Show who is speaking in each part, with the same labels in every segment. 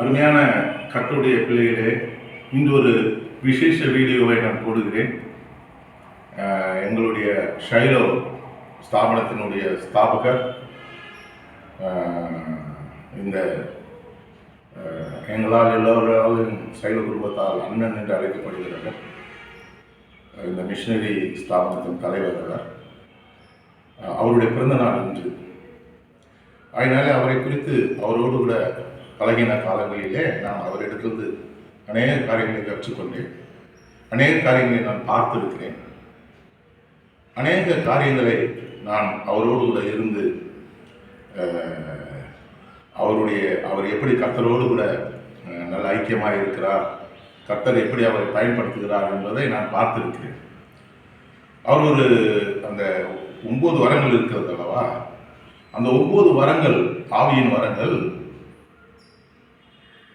Speaker 1: அருமையான கர்த்தருடைய பிள்ளைகளே இந்த ஒரு விசேஷ வீடியோவை நான் போடுகிறேன். எங்களுடைய ஷைலோ ஸ்தாபனத்தினுடைய ஸ்தாபகர் இந்த எங்களால் எல்லோராலும் சைவ குடும்பத்தால் அண்ணன் என்று அழைக்கப்படுகிறார்கள். இந்த மிஷினரி ஸ்தாபனத்தின் தலைவர் அவர். அவருடைய பிறந்த நாள் இன்று. அதனால அவரை குறித்து அவரோடு கூட பழகின காலங்களிலே நான் அவரிடத்திலிருந்து அநேக காரியங்களை கற்றுக்கொண்டேன் அநேக காரியங்களை நான் பார்த்திருக்கிறேன். அநேக காரியங்களை நான் அவரோடு கூட இருந்து அவருடைய அவர் எப்படி கத்தரோடு கூட நல்ல ஐக்கியமாக இருக்கிறார் கத்தர் எப்படி அவரை பயன்படுத்துகிறார் என்பதை நான் பார்த்திருக்கிறேன். அவர் ஒரு அந்த ஒன்பது வரங்கள் இருக்கிறது அல்லவா? அந்த ஒன்பது வரங்கள் ஆவியின் வரங்கள்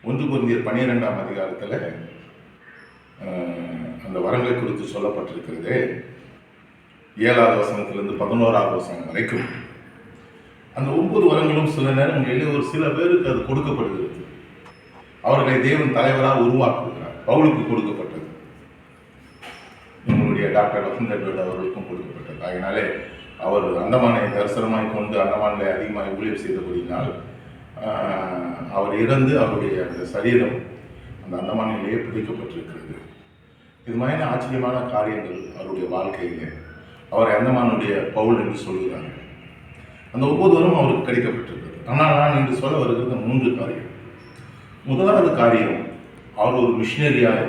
Speaker 1: ஒன்று குருந்தியர் பன்னிரெண்டாம் அதிகாரத்தில் அந்த வரங்களை குறித்து சொல்லப்பட்டிருக்கிறது. ஏழாவது வசனத்திலிருந்து பதினோராவது வசனம் வரைக்கும். அந்த ஒன்பது வரங்களும் சில நேரங்களில் ஒரு சில பேருக்கு அது கொடுக்கப்படுகிறது. அவர்களை தேவன் தலைவராக உருவாக்குகிறார். பவுலுக்கு கொடுக்கப்பட்டது. எங்களுடைய டாக்டர் வசந்தர் அவர்களுக்கும் கொடுக்கப்பட்டது. அதனாலே அவர் அந்தமானை தரிசனமாய் கொண்டு அந்தமானில் அதிகமாக ஊழியர் செய்தபடியினால் அவர் இறந்து அவருடைய அந்த சரீரம் அந்த அந்தமானிலேயே பிடிக்கப்பட்டிருக்கிறது. இது மாதிரி ஆச்சரியமான காரியங்கள் அவருடைய வாழ்க்கையிலே. அவரை அந்தமானுடைய பவுல் என்று சொல்கிறாங்க அந்த ஒவ்வொருவரும் அவருக்கு கிடைக்கப்பட்டிருக்கிறது ஆனால் நான் என்று சொல்ல வருகிறது மூன்று காரியம். முதலாவது காரியம் அவர் ஒரு மிஷினரியாய்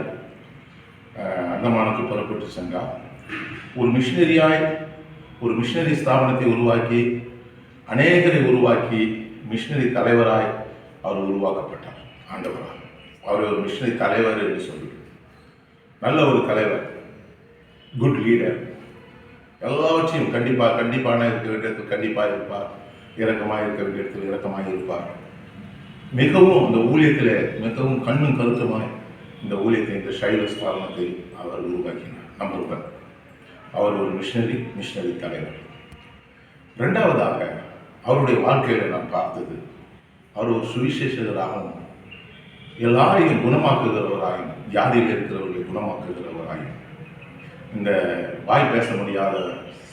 Speaker 1: அந்தமானுக்கு புறப்பட்டு சென்றார். ஒரு மிஷினரியாய் ஒரு மிஷினரி ஸ்தாபனத்தை உருவாக்கி அநேகரை உருவாக்கி மிஷினரி தலைவராய் அவர் உருவாக்கப்பட்டார் ஆண்டவராக அவர் ஒரு மிஷினரி தலைவர் என்று சொல்லி நல்ல ஒரு தலைவர் குட் லீடர் எல்லாவற்றையும் கண்டிப்பாக கண்டிப்பான இருக்க வேண்டிய இடத்தில் கண்டிப்பாக இருப்பார். இரக்கமாக இருக்க வேண்டிய இடத்தில் இறக்கமாக இருப்பார். மிகவும் அந்த ஊழியத்தில் மிகவும் கண்ணும் கருத்துமாய் இந்த ஊழியத்தை இந்த சைவ ஸ்தாபனத்தை அவர் உருவாக்கினார். நம்பர் ஒன் அவர் ஒரு மிஷினரி மிஷினரி தலைவர். ரெண்டாவதாக அவருடைய வாழ்க்கையில் நான் பார்த்தது. அவர் ஒரு சுவிசேஷகராகவும் எல்லாரையும் குணமாக்குகிறவராயும் ஜாதியில் இருக்கிறவர்களை குணமாக்குகிறவராயும் இந்த வாய் பேச முடியாத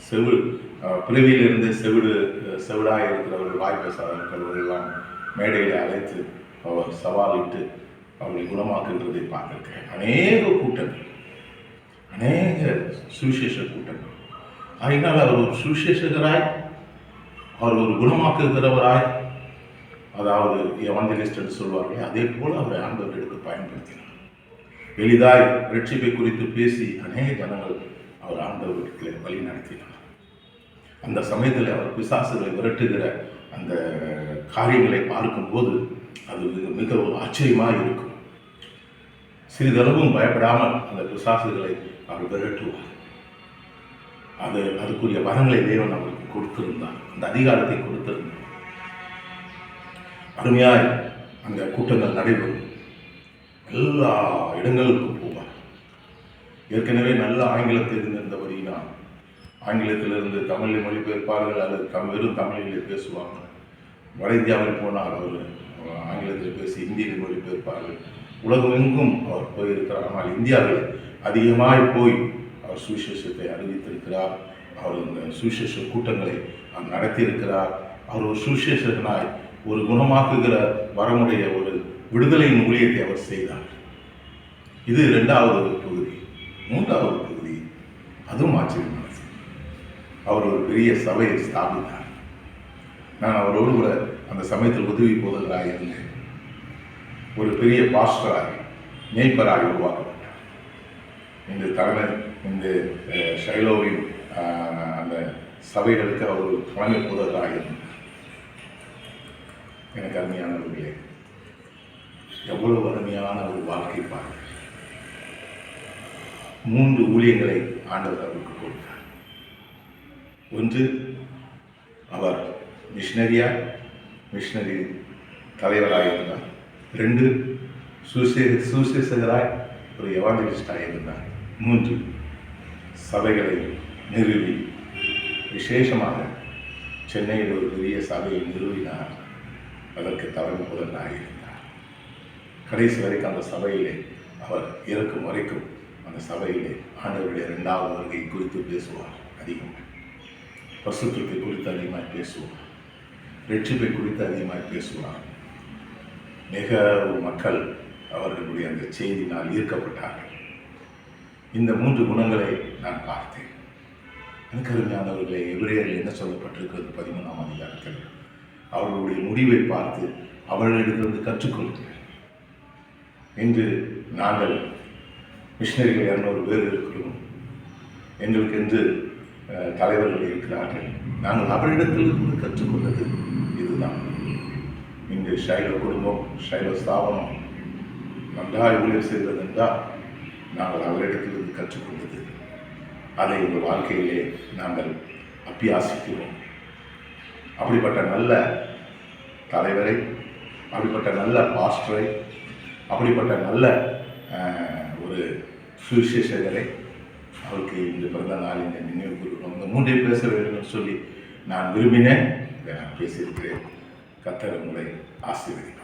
Speaker 1: செவிடு பிறவியிலிருந்து செவிடு செவிடாக இருக்கிறவர்கள் வாய் பேசாத இருக்கிறவர்களெல்லாம் மேடையில் அழைத்து அவர் சவாலிட்டு அவர்களை குணமாக்குகிறதை பார்த்துருக்கேன் அநேக கூட்டங்கள் அநேக சுவிசேஷ கூட்டங்கள். அதனால் அவர் ஒரு சுவிசேஷகராய் அவர் ஒரு குணமாக்குகிறவராய் அதாவது எவஞ்சலிஸ்ட் என்று சொல்வார்களே அதே போல் அவரை ஆண்டவர் எடுத்து பயன்படுத்தினார். எளிதாய் ரட்சிப்பை குறித்து பேசி அநேக ஜனங்கள் அவர் ஆண்டவர்களை வழி நடத்தினார். அந்த சமயத்தில் அவர் பிசாசுகளை விரட்டுகிற அந்த காரியங்களை பார்க்கும்போது அது மிக- மிக ஒரு ஆச்சரியமாக இருக்கும். சிறிதளவும் பயப்படாமல் அந்த பிசாசுகளை அவர் விரட்டுவார். அது அதுக்குரிய வரங்களை தேவன் அவருக்கு கொடுத்திருந்தார். அந்த அதிகாரத்தை கொடுத்திருந்தார். அருமையாய் அந்த கூட்டங்கள் நடைபெறும். எல்லா இடங்களுக்கும் போவார். ஏற்கனவே நல்ல ஆங்கிலத்தில் இருந்திருந்தபடியினால் ஆங்கிலத்திலிருந்து தமிழில் மொழிபெயர்ப்பார்கள் அல்லது தம் வெறும் தமிழிலே பேசுவாங்க வட இந்தியாவில் போனால் அவர் ஆங்கிலத்தில் பேசி இந்தியில் மொழிபெயர்ப்பார்கள். உலகமெங்கும் அவர் போயிருக்கிறார். ஆனால் இந்தியாவில் அதிகமாய் போய் அவர் சுவிசேஷத்தை அறிவித்திருக்கிறார். அவர் இந்த சுவிசேஷ கூட்டங்களை நடத்தியிருக்கிறார். அவர் ஒரு சுவிசேஷகனாய் ஒரு குணமாக்குகிற வரமுடைய ஒரு விடுதலையின் ஊழியத்தை அவர் செய்தார். இது இரண்டாவது பகுதி மூன்றாவது பகுதி அதுவும் ஆச்சரியமானது அவர் ஒரு பெரிய சபையை ஸ்தாபித்தார். நான் அவரோடு கூட அந்த சமயத்தில் உதவி போதகராக இருந்தேன் ஒரு பெரிய பாஸ்டராக மேய்ப்பராக உருவாக்கப்பட்டார். இந்த தலைமை இந்த ஷைலோவின் அந்த சபைகளுக்கு அவர் ஒரு தலைமை போதகராக இருந்தார் எனக்கு அருமையானவர்களே எவ்வளவு அருமையான ஒரு வாழ்க்கை பாருங்கள் மூன்று ஊழியங்களை ஆண்டவர் அவருக்கு கொடுத்தார். ஒன்று அவர் மிஷினரியா மிஷினரி தலைவராக இருந்தார். ரெண்டு சுசே சுசேசகராய் ஒரு எவாஞ்சலிஸ்டாக இருந்தார். மூன்று சபைகளை நிறுவி. விசேஷமாக சென்னையில் ஒரு பெரிய சபையை நிறுவினார். அதற்கு தலைமை முதலாக இருந்தார் கடைசி வரைக்கும் அந்த சபையிலே அவர் இருக்கும் வரைக்கும் அந்த சபையிலே ஆண்டவருடைய இரண்டாவது வருகை குறித்து பேசுவார் அதிகம். பசுத்தத்தை குறித்து அதிகமாக பேசுவார். ரட்சிப்பை குறித்து அதிகமாக பேசுவார். மிக மக்கள் அவர்களுடைய அந்த செய்தினால் ஈர்க்கப்பட்டார்கள். இந்த மூன்று குணங்களை நான் பார்த்தேன். எனக்கு அருமையானவர்களே எபிரேயரில் என்ன சொல்லப்பட்டிருக்கிறது? பதிமூணாம் அதிகாரத்தில். அவர்களுடைய முடிவை பார்த்து அவர்களிடத்திலிருந்து கற்றுக்கொள்கிறேன் இன்று நாங்கள் மிஷினரிகள் இரநூறு பேர் இருக்கிறோம். எங்களுக்கு என்று தலைவர்கள் இருக்கிறார்கள். நாங்கள் அவரிடத்திலிருந்து கற்றுக்கொண்டது இதுதான். இன்று சைல குடும்பம் ஷைலோ ஸ்தாபனம். நன்றாக ஊழியர் செய்வது என்றால் நாங்கள் அவரிடத்திலிருந்து கற்றுக்கொண்டது. அதை எங்கள் வாழ்க்கையிலே நாங்கள் அபியாசிக்கிறோம். அப்படிப்பட்ட நல்ல தலைவரை அப்படிப்பட்ட நல்ல பாஸ்டரை அப்படிப்பட்ட நல்ல ஒரு சுவிசேஷகரை அவருக்கு இந்த பிறந்த நாள் இந்த நினைவு கூறுகிறோம் இந்த மூன்றையும் பேச வேண்டும் சொல்லி நான் விரும்பினேன். இதை நான் பேசியிருக்கிறேன். கத்தர் உங்களை ஆசீர்வதிப்பார்.